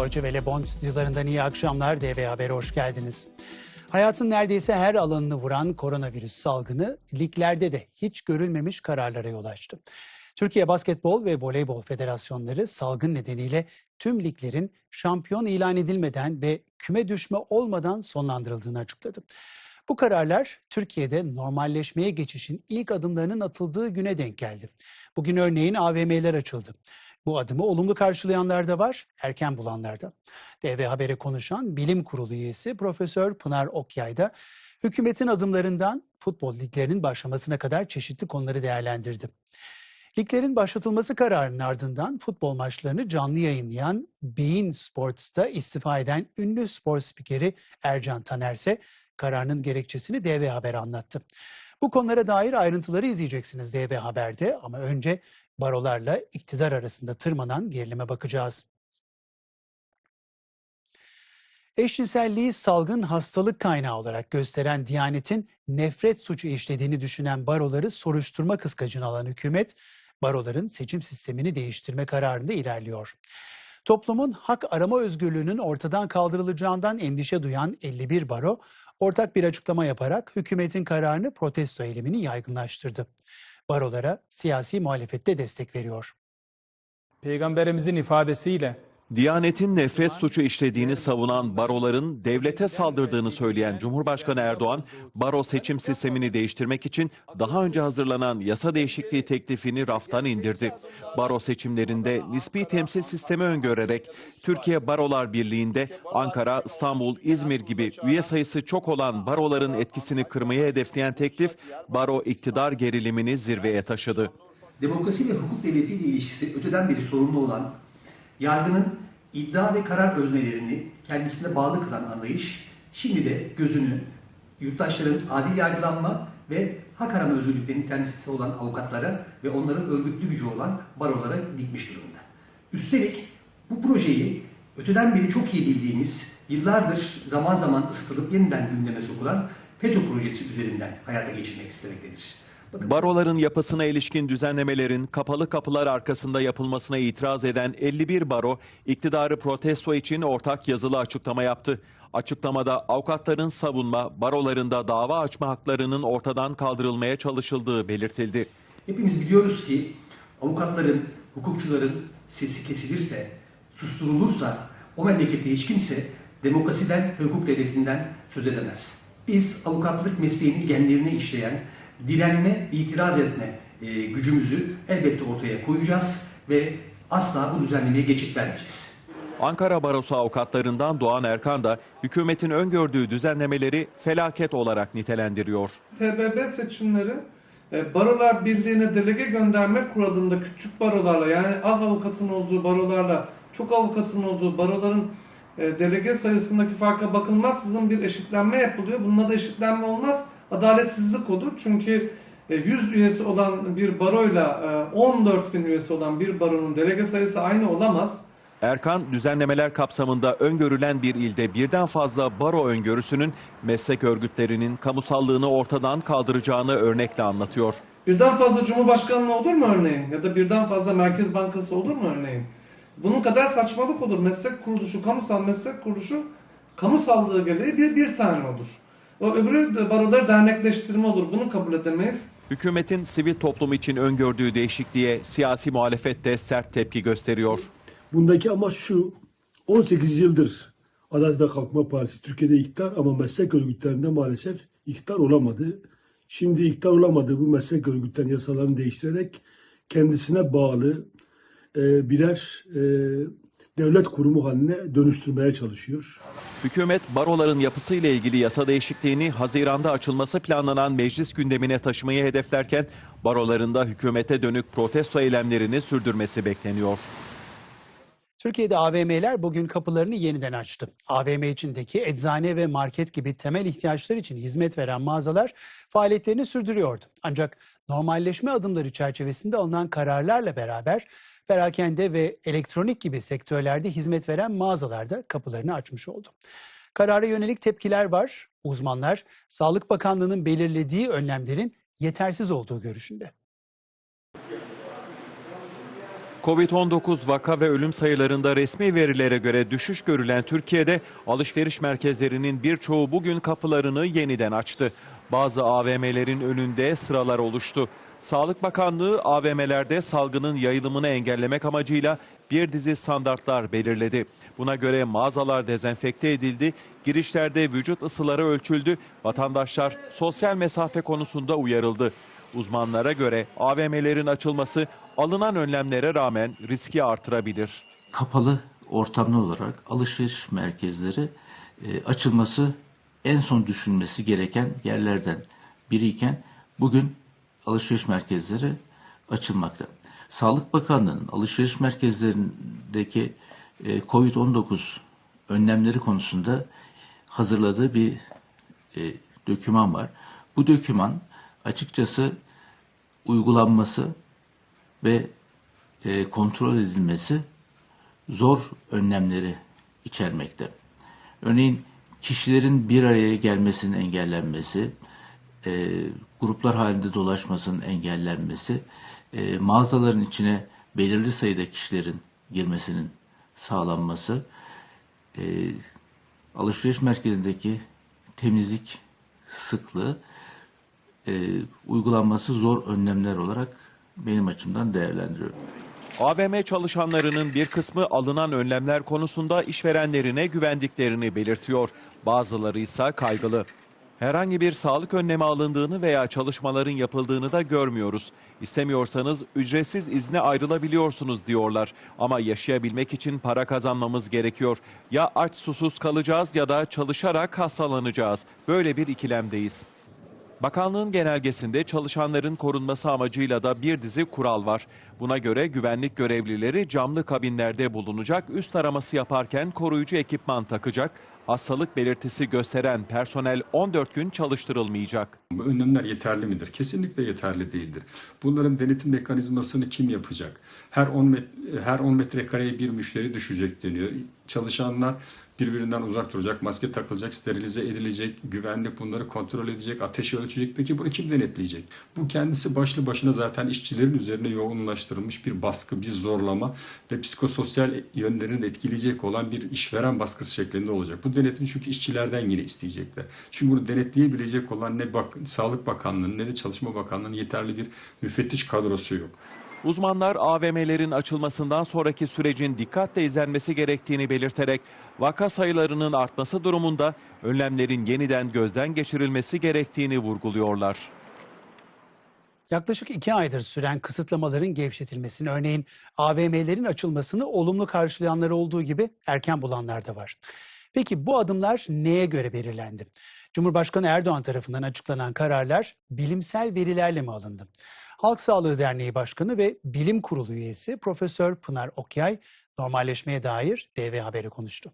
Deutsche Welle Bonn stüdyolarından iyi akşamlar. DV Haber'e hoş geldiniz. Hayatın neredeyse her alanını vuran koronavirüs salgını liglerde de hiç görülmemiş kararlara yol açtı. Türkiye Basketbol ve Voleybol Federasyonları salgın nedeniyle tüm liglerin şampiyon ilan edilmeden ve küme düşme olmadan sonlandırıldığını açıkladı. Bu kararlar Türkiye'de normalleşmeye geçişin ilk adımlarının atıldığı güne denk geldi. Bugün örneğin AVM'ler açıldı. Bu adımı olumlu karşılayanlar da var, erken bulanlar da. DV Haber'e konuşan Bilim Kurulu üyesi Profesör Pınar Okyay da hükümetin adımlarından futbol liglerinin başlamasına kadar çeşitli konuları değerlendirdi. Liglerin başlatılması kararının ardından futbol maçlarını canlı yayınlayan Bein Sports'ta istifa eden ünlü spor spikeri Ercan Taner ise kararının gerekçesini DV Haber anlattı. Bu konulara dair ayrıntıları izleyeceksiniz DV Haber'de ama önce barolarla iktidar arasında tırmanan gerilime bakacağız. Eşcinselliği salgın hastalık kaynağı olarak gösteren Diyanet'in nefret suçu işlediğini düşünen baroları soruşturma kıskacına alan hükümet, baroların seçim sistemini değiştirme kararında ilerliyor. Toplumun hak arama özgürlüğünün ortadan kaldırılacağından endişe duyan 51 baro, ortak bir açıklama yaparak hükümetin kararını protesto eylemini yaygınlaştırdı. Barolara siyasi muhalefette destek veriyor. Peygamberimizin ifadesiyle Diyanet'in nefret suçu işlediğini savunan baroların devlete saldırdığını söyleyen Cumhurbaşkanı Erdoğan, baro seçim sistemini değiştirmek için daha önce hazırlanan yasa değişikliği teklifini raftan indirdi. Baro seçimlerinde nispi temsil sistemi öngörerek Türkiye Barolar Birliği'nde Ankara, İstanbul, İzmir gibi üye sayısı çok olan baroların etkisini kırmayı hedefleyen teklif, baro iktidar gerilimini zirveye taşıdı. demokrasi ve hukuk devletiyle ilişkisi öteden beri sorunlu olan, yargının iddia ve karar öznelerini kendisine bağlı kılan anlayış, şimdi de gözünü yurttaşların adil yargılanma ve hak arama özgürlüklerinin temsilcisi olan avukatlara ve onların örgütlü gücü olan barolara dikmiş durumda. Üstelik bu projeyi öteden beri çok iyi bildiğimiz, yıllardır zaman zaman ısıtılıp yeniden gündeme sokulan FETÖ projesi üzerinden hayata geçirmek istemektedir. Baroların yapısına ilişkin düzenlemelerin kapalı kapılar arkasında yapılmasına itiraz eden 51 baro, iktidarı protesto için ortak yazılı açıklama yaptı. Açıklamada avukatların savunma, barolarında dava açma haklarının ortadan kaldırılmaya çalışıldığı belirtildi. Hepimiz biliyoruz ki avukatların, hukukçuların sesi kesilirse, susturulursa o memlekette hiç kimse demokrasiden ve hukuk devletinden söz edemez. Biz avukatlık mesleğinin genlerine işleyen direnme, itiraz etme e, gücümüzü elbette ortaya koyacağız ve asla bu düzenlemeye geçit vermeyeceğiz. Ankara Barosu avukatlarından Doğan Erkan da hükümetin öngördüğü düzenlemeleri felaket olarak nitelendiriyor. TBB seçimleri e, Barolar Birliği'ne delege gönderme kuralında küçük barolarla yani az avukatın olduğu barolarla çok avukatın olduğu baroların e, delege sayısındaki farka bakılmaksızın bir eşitlenme yapılıyor. Bununla da eşitlenme olmaz. Adaletsizlik olur. Çünkü e, 100 üyesi olan bir baroyla e, 14 bin üyesi olan bir baronun delege sayısı aynı olamaz. Erkan, düzenlemeler kapsamında öngörülen bir ilde birden fazla baro öngörüsünün meslek örgütlerinin kamusallığını ortadan kaldıracağını örnekle anlatıyor. Birden fazla Cumhurbaşkanlığı olur mu örneğin? Ya da birden fazla Merkez Bankası olur mu örneğin? Bunun kadar saçmalık olur. Meslek kuruluşu, kamusal meslek kuruluşu kamusallığı gereği bir, bir tane olur. O öbürü de baroları dernekleştirme olur. Bunu kabul edemeyiz. Hükümetin sivil toplum için öngördüğü değişikliğe siyasi muhalefet de sert tepki gösteriyor. Bundaki amaç şu, 18 yıldır Adalet ve Kalkınma Partisi Türkiye'de iktidar ama meslek örgütlerinde maalesef iktidar olamadı. Şimdi iktidar olamadığı bu meslek örgütlerinin yasalarını değiştirerek kendisine bağlı e, birer e, devlet kurumu haline dönüştürmeye çalışıyor. Hükümet baroların yapısıyla ilgili yasa değişikliğini Haziran'da açılması planlanan meclis gündemine taşımayı hedeflerken barolarında hükümete dönük protesto eylemlerini sürdürmesi bekleniyor. Türkiye'de AVM'ler bugün kapılarını yeniden açtı. AVM içindeki eczane ve market gibi temel ihtiyaçlar için hizmet veren mağazalar faaliyetlerini sürdürüyordu. Ancak normalleşme adımları çerçevesinde alınan kararlarla beraber perakende ve elektronik gibi sektörlerde hizmet veren mağazalar da kapılarını açmış oldu. Karara yönelik tepkiler var. Uzmanlar Sağlık Bakanlığı'nın belirlediği önlemlerin yetersiz olduğu görüşünde. Covid-19 vaka ve ölüm sayılarında resmi verilere göre düşüş görülen Türkiye'de alışveriş merkezlerinin birçoğu bugün kapılarını yeniden açtı. Bazı AVM'lerin önünde sıralar oluştu. Sağlık Bakanlığı AVM'lerde salgının yayılımını engellemek amacıyla bir dizi standartlar belirledi. Buna göre mağazalar dezenfekte edildi, girişlerde vücut ısıları ölçüldü, vatandaşlar sosyal mesafe konusunda uyarıldı. Uzmanlara göre AVM'lerin açılması alınan önlemlere rağmen riski artırabilir. kapalı ortamlar olarak alışveriş merkezleri e, açılması en son düşünmesi gereken yerlerden biriyken bugün alışveriş merkezleri açılmakta. Sağlık Bakanlığı'nın alışveriş merkezlerindeki e, COVID-19 önlemleri konusunda hazırladığı bir e, döküman var. Bu döküman açıkçası uygulanması ve e, kontrol edilmesi zor önlemleri içermekte. Örneğin kişilerin bir araya gelmesinin engellenmesi, e, gruplar halinde dolaşmasının engellenmesi, e, mağazaların içine belirli sayıda kişilerin girmesinin sağlanması, e, alışveriş merkezindeki temizlik sıklığı e, uygulanması zor önlemler olarak benim açımdan değerlendiriyorum. AVM çalışanlarının bir kısmı alınan önlemler konusunda işverenlerine güvendiklerini belirtiyor. Bazıları ise kaygılı. Herhangi bir sağlık önlemi alındığını veya çalışmaların yapıldığını da görmüyoruz. İstemiyorsanız ücretsiz izne ayrılabiliyorsunuz diyorlar. Ama yaşayabilmek için para kazanmamız gerekiyor. Ya aç susuz kalacağız ya da çalışarak hastalanacağız. Böyle bir ikilemdeyiz. Bakanlığın genelgesinde çalışanların korunması amacıyla da bir dizi kural var. Buna göre güvenlik görevlileri camlı kabinlerde bulunacak, üst araması yaparken koruyucu ekipman takacak, hastalık belirtisi gösteren personel 14 gün çalıştırılmayacak. Bu önlemler yeterli midir? Kesinlikle yeterli değildir. Bunların denetim mekanizmasını kim yapacak? Her 10 met her 10 metrekareye bir müşteri düşecek deniyor. Çalışanlar birbirinden uzak duracak, maske takılacak, sterilize edilecek, güvenlik bunları kontrol edecek, ateşi ölçecek. Peki bunu kim denetleyecek? Bu kendisi başlı başına zaten işçilerin üzerine yoğunlaştırılmış bir baskı, bir zorlama ve psikososyal yönlerini etkileyecek olan bir işveren baskısı şeklinde olacak. Bu denetimi çünkü işçilerden yine isteyecekler. Çünkü bunu denetleyebilecek olan ne bak Sağlık Bakanlığı'nın ne de Çalışma Bakanlığı'nın yeterli bir müfettiş kadrosu yok. Uzmanlar AVM'lerin açılmasından sonraki sürecin dikkatle izlenmesi gerektiğini belirterek vaka sayılarının artması durumunda önlemlerin yeniden gözden geçirilmesi gerektiğini vurguluyorlar. Yaklaşık iki aydır süren kısıtlamaların gevşetilmesini, örneğin AVM'lerin açılmasını olumlu karşılayanlar olduğu gibi erken bulanlar da var. Peki bu adımlar neye göre belirlendi? Cumhurbaşkanı Erdoğan tarafından açıklanan kararlar bilimsel verilerle mi alındı? Halk Sağlığı Derneği Başkanı ve Bilim Kurulu üyesi Profesör Pınar Okyay normalleşmeye dair DV Haber'e konuştu.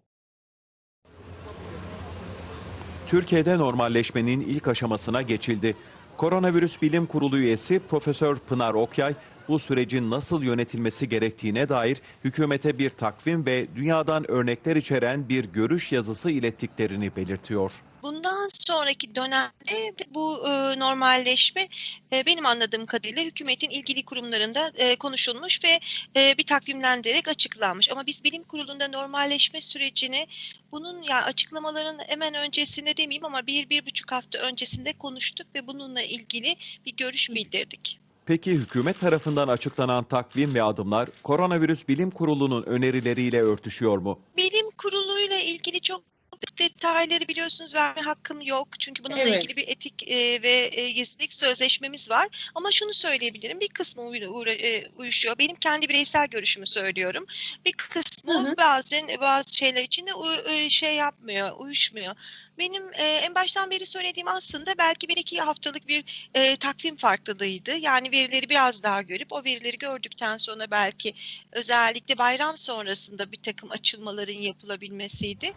Türkiye'de normalleşmenin ilk aşamasına geçildi. Koronavirüs Bilim Kurulu üyesi Profesör Pınar Okyay bu sürecin nasıl yönetilmesi gerektiğine dair hükümete bir takvim ve dünyadan örnekler içeren bir görüş yazısı ilettiklerini belirtiyor. Bundan sonraki dönemde bu e, normalleşme e, benim anladığım kadarıyla hükümetin ilgili kurumlarında e, konuşulmuş ve e, bir takvimlendirerek açıklanmış. Ama biz bilim kurulunda normalleşme sürecini bunun ya açıklamaların hemen öncesinde demeyeyim ama bir, bir buçuk hafta öncesinde konuştuk ve bununla ilgili bir görüş bildirdik. Peki hükümet tarafından açıklanan takvim ve adımlar Koronavirüs Bilim Kurulu'nun önerileriyle örtüşüyor mu? Bilim kuruluyla ilgili çok detayları biliyorsunuz verme hakkım yok. Çünkü bununla Evet. ilgili bir etik e, ve e, gizlilik sözleşmemiz var. Ama şunu söyleyebilirim. Bir kısmı uğra- e, uyuşuyor. Benim kendi bireysel görüşümü söylüyorum. Bir kısmı Hı hı. bazen bazı şeyler için de uy- e, şey yapmıyor, uyuşmuyor. Benim e, en baştan beri söylediğim aslında belki bir iki haftalık bir e, takvim farklılığıydı. Yani verileri biraz daha görüp o verileri gördükten sonra belki özellikle bayram sonrasında bir takım açılmaların yapılabilmesiydi.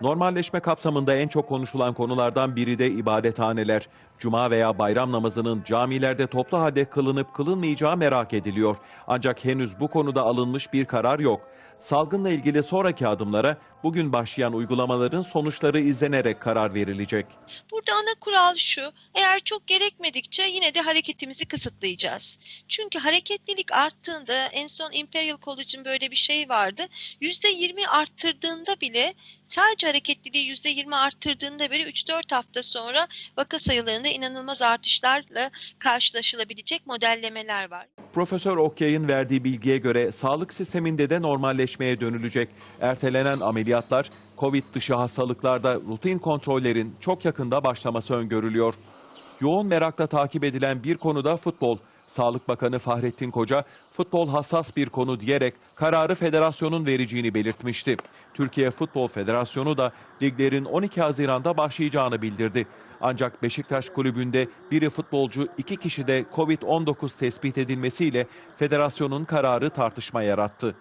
Normalleşme kapsamında en çok konuşulan konulardan biri de ibadethaneler. Cuma veya bayram namazının camilerde toplu halde kılınıp kılınmayacağı merak ediliyor. Ancak henüz bu konuda alınmış bir karar yok. Salgınla ilgili sonraki adımlara bugün başlayan uygulamaların sonuçları izlenerek karar verilecek. Burada ana kural şu, eğer çok gerekmedikçe yine de hareketimizi kısıtlayacağız. Çünkü hareketlilik arttığında, en son Imperial College'ın böyle bir şey vardı, %20 arttırdığında bile, sadece hareketliliği %20 arttırdığında bile 3-4 hafta sonra vaka sayılarında inanılmaz artışlarla karşılaşılabilecek modellemeler var. Profesör Okyay'ın verdiği bilgiye göre sağlık sisteminde de normalleşmeye dönülecek. Ertelenen ameliyatlar, Covid dışı hastalıklarda rutin kontrollerin çok yakında başlaması öngörülüyor. Yoğun merakla takip edilen bir konuda futbol. Sağlık Bakanı Fahrettin Koca, futbol hassas bir konu diyerek kararı federasyonun vereceğini belirtmişti. Türkiye Futbol Federasyonu da liglerin 12 Haziran'da başlayacağını bildirdi. Ancak Beşiktaş kulübünde biri futbolcu, iki kişi de Covid-19 tespit edilmesiyle federasyonun kararı tartışma yarattı.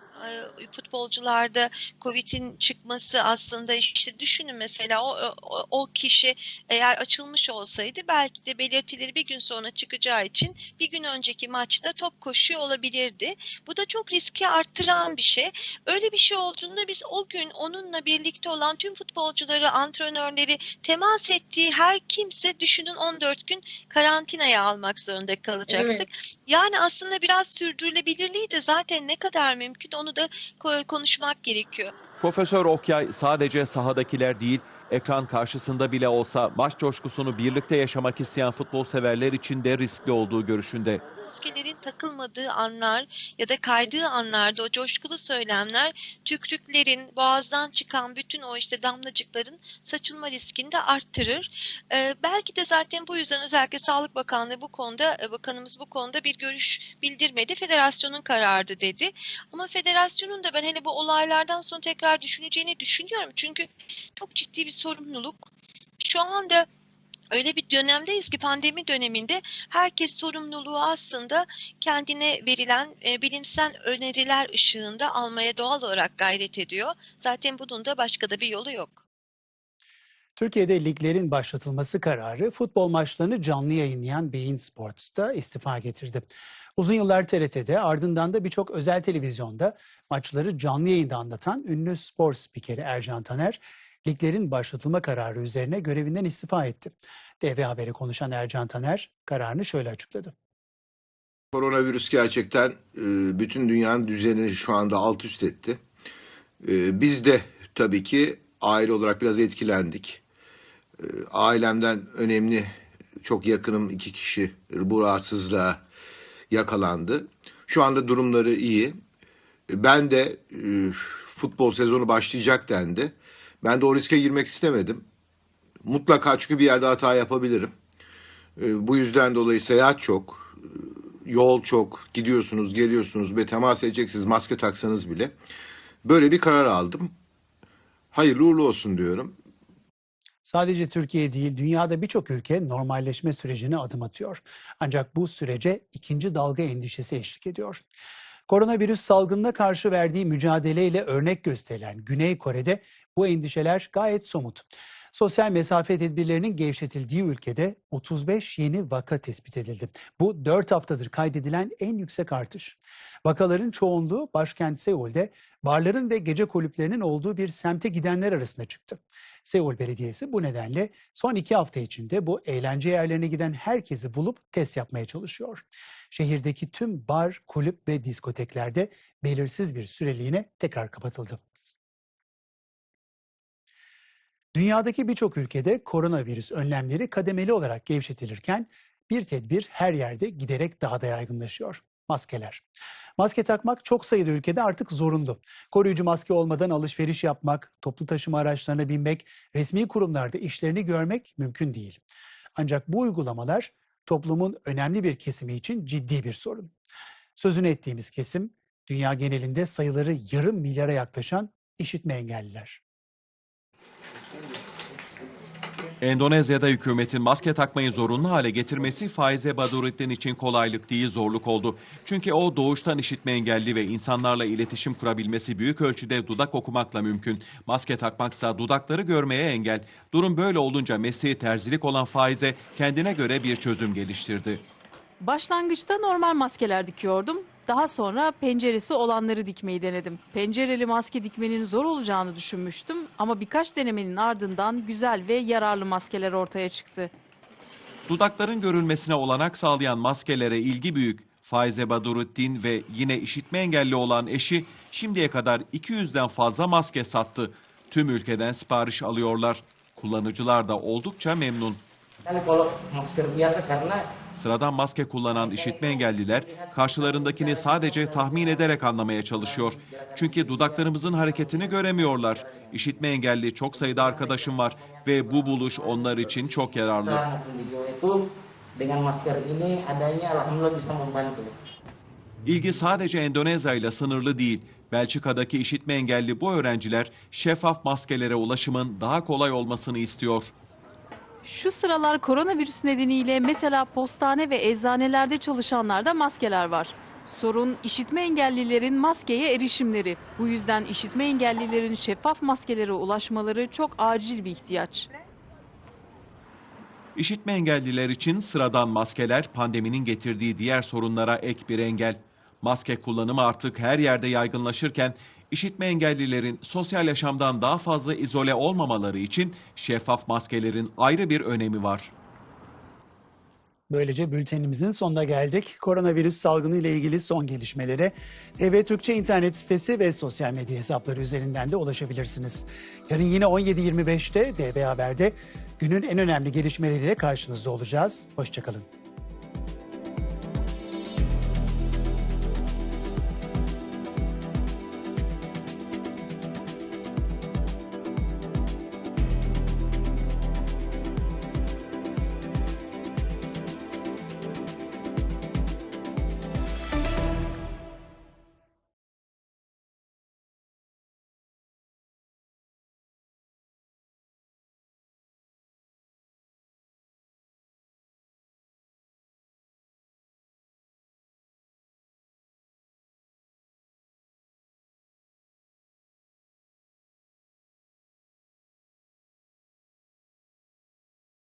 Futbolcularda Covid'in çıkması aslında işte düşünün mesela o, o, o kişi eğer açılmış olsaydı belki de belirtileri bir gün sonra çıkacağı için bir gün önceki maçta top koşuyor olabilirdi. Bu da çok riski arttıran bir şey. Öyle bir şey olduğunda biz o gün onunla birlikte olan tüm futbolcuları, antrenörleri temas ettiği her kimse düşünün 14 gün karantinaya almak zorunda kalacaktık. Yani aslında biraz sürdürülebilirliği de zaten ne kadar mümkün onu da ko- konuşmak gerekiyor. Profesör Okyay sadece sahadakiler değil, ekran karşısında bile olsa maç coşkusunu birlikte yaşamak isteyen futbol severler için de riskli olduğu görüşünde. Maskelerin takılmadığı anlar ya da kaydığı anlarda o coşkulu söylemler tükrüklerin boğazdan çıkan bütün o işte damlacıkların saçılma riskini de arttırır. Ee, belki de zaten bu yüzden özellikle Sağlık Bakanlığı bu konuda e, bakanımız bu konuda bir görüş bildirmedi. Federasyonun kararı dedi. Ama federasyonun da ben hele bu olaylardan sonra tekrar düşüneceğini düşünüyorum. Çünkü çok ciddi bir sorumluluk. Şu anda öyle bir dönemdeyiz ki pandemi döneminde herkes sorumluluğu aslında kendine verilen e, bilimsel öneriler ışığında almaya doğal olarak gayret ediyor. Zaten bunun da başka da bir yolu yok. Türkiye'de liglerin başlatılması kararı futbol maçlarını canlı yayınlayan Bein Sports'ta istifa getirdi. Uzun yıllar TRT'de ardından da birçok özel televizyonda maçları canlı yayında anlatan ünlü spor spikeri Ercan Taner, liglerin başlatılma kararı üzerine görevinden istifa etti. DV Haber'e konuşan Ercan Taner kararını şöyle açıkladı. Koronavirüs gerçekten e, bütün dünyanın düzenini şu anda alt üst etti. E, Biz de tabii ki aile olarak biraz etkilendik. E, Ailemden önemli, çok yakınım iki kişi bu rahatsızlığa yakalandı. Şu anda durumları iyi. Ben de futbol sezonu başlayacak dendi. Ben de o riske girmek istemedim. Mutlaka çünkü bir yerde hata yapabilirim. E, Bu yüzden dolayı seyahat çok, yol çok, gidiyorsunuz, geliyorsunuz ve temas edeceksiniz maske taksanız bile. Böyle bir karar aldım. Hayırlı uğurlu olsun diyorum. Sadece Türkiye değil, dünyada birçok ülke normalleşme sürecine adım atıyor. Ancak bu sürece ikinci dalga endişesi eşlik ediyor. Koronavirüs salgınına karşı verdiği mücadeleyle örnek gösterilen Güney Kore'de bu endişeler gayet somut. Sosyal mesafe tedbirlerinin gevşetildiği ülkede 35 yeni vaka tespit edildi. Bu 4 haftadır kaydedilen en yüksek artış. Vakaların çoğunluğu başkent Seul'de barların ve gece kulüplerinin olduğu bir semte gidenler arasında çıktı. Seul Belediyesi bu nedenle son iki hafta içinde bu eğlence yerlerine giden herkesi bulup test yapmaya çalışıyor. Şehirdeki tüm bar, kulüp ve diskoteklerde belirsiz bir süreliğine tekrar kapatıldı. Dünyadaki birçok ülkede koronavirüs önlemleri kademeli olarak gevşetilirken bir tedbir her yerde giderek daha da yaygınlaşıyor. Maskeler. Maske takmak çok sayıda ülkede artık zorunlu. Koruyucu maske olmadan alışveriş yapmak, toplu taşıma araçlarına binmek, resmi kurumlarda işlerini görmek mümkün değil. Ancak bu uygulamalar toplumun önemli bir kesimi için ciddi bir sorun. Sözünü ettiğimiz kesim dünya genelinde sayıları yarım milyara yaklaşan işitme engelliler. Endonezya'da hükümetin maske takmayı zorunlu hale getirmesi Faize Badurudin için kolaylık değil zorluk oldu. Çünkü o doğuştan işitme engelli ve insanlarla iletişim kurabilmesi büyük ölçüde dudak okumakla mümkün. Maske takmaksa dudakları görmeye engel. Durum böyle olunca mesleği terzilik olan Faize kendine göre bir çözüm geliştirdi. Başlangıçta normal maskeler dikiyordum. Daha sonra penceresi olanları dikmeyi denedim. Pencereli maske dikmenin zor olacağını düşünmüştüm ama birkaç denemenin ardından güzel ve yararlı maskeler ortaya çıktı. Dudakların görülmesine olanak sağlayan maskelere ilgi büyük. Faize Badurudin ve yine işitme engelli olan eşi şimdiye kadar 200'den fazla maske sattı. Tüm ülkeden sipariş alıyorlar. Kullanıcılar da oldukça memnun. Kan kalau masker biasa karena Sıradan maske kullanan işitme engelliler karşılarındakini sadece tahmin ederek anlamaya çalışıyor. Çünkü dudaklarımızın hareketini göremiyorlar. İşitme engelli çok sayıda arkadaşım var ve bu buluş onlar için çok yararlı. maupun video itu dengan masker ini adanya alhamdulillah bisa membantu. İlgi sadece Endonezya ile sınırlı değil. Belçika'daki işitme engelli bu öğrenciler şeffaf maskelere ulaşımın daha kolay olmasını istiyor. Şu sıralar koronavirüs nedeniyle mesela postane ve eczanelerde çalışanlarda maskeler var. Sorun işitme engellilerin maskeye erişimleri. Bu yüzden işitme engellilerin şeffaf maskelere ulaşmaları çok acil bir ihtiyaç. İşitme engelliler için sıradan maskeler pandeminin getirdiği diğer sorunlara ek bir engel. Maske kullanımı artık her yerde yaygınlaşırken işitme engellilerin sosyal yaşamdan daha fazla izole olmamaları için şeffaf maskelerin ayrı bir önemi var. Böylece bültenimizin sonuna geldik. Koronavirüs salgını ile ilgili son gelişmelere TV Türkçe internet sitesi ve sosyal medya hesapları üzerinden de ulaşabilirsiniz. Yarın yine 17.25'te DB Haber'de günün en önemli gelişmeleriyle karşınızda olacağız. Hoşçakalın.